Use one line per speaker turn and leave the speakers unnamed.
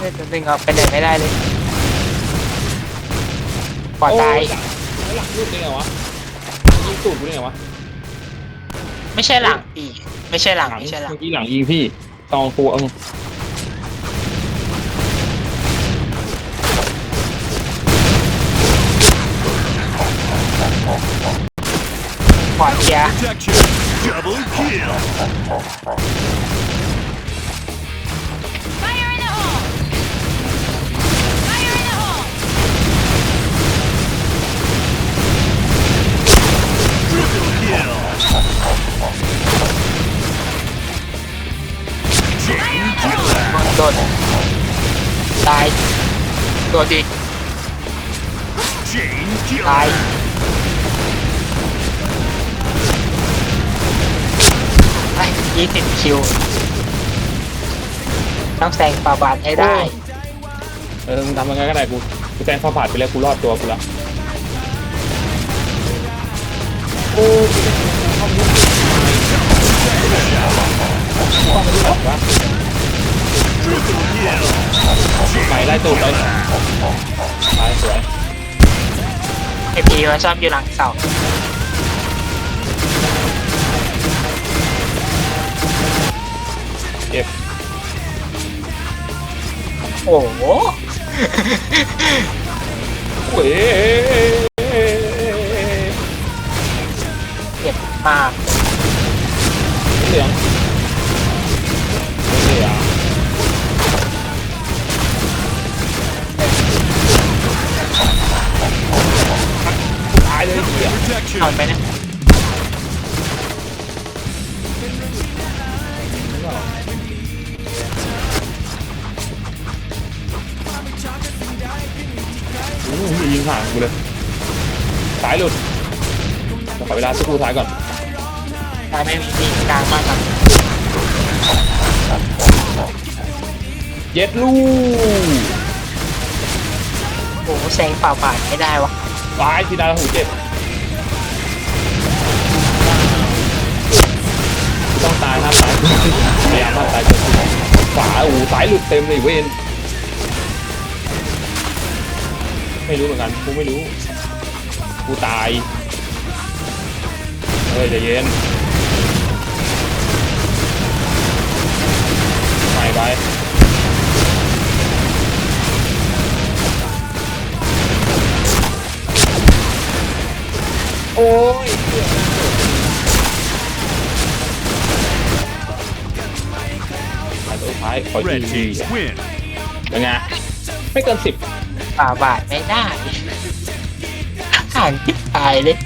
เลือดหนึ่งอะไปไหนไม่ได้เลยปอดตาย
โอ้หลังแล้วหลังรูดได้ไงวะยิงตูดกูได้ไงวะ
ไม่ใช่หลังปีไม่ใช่หลังไม่ใช่หลัง
เมื่อกี้หลังยิงพี่ตองกูเออ
ปอดเคลียร์
Protection. Double kill.
ตายโดนดี
Chain
ตาย
killer.
ยี่สิบคิวต้องแซงปาบานให้ได้
เออมึงทำยังไงก็ได้กูกูแจ้งข้าวผัดไปแล้วกูรอดตัวกูละโอ้กูจะเข้าไปยุ่ ไหนไล่ตูดไปตายสวย
ไอพีมันชอบอยู่หลังเสา
เก็บ
โอ้โห
เว้ย
เจ็บมาก
เหลือง เหี้ย
Protection.
เอาไปนะ
อู้หูยิงห่างกูเลยสายหลุดขอเวลาสักครู่ท้ายก่อน
ตายไม่มีปีกลางมากครับ
เย็ดลูก
โอ้โหแซงเปล่าผ่านไม่ได้วะ
ตายทีดาหูเจ็บายามห้ามตายจนขวาอูสายหลุดเต็มเลยเวนไม่รู้เหมือนกันกูไม่รู้ กูตาย เฮ้ยใจเย็นไปไปโอ้ยอัน สุดท้ายขอ
Red
ที
team win.
เป็นไงไม่เกินสิบ
ป่าบาทไม่ได้อ่านทิพตายเลย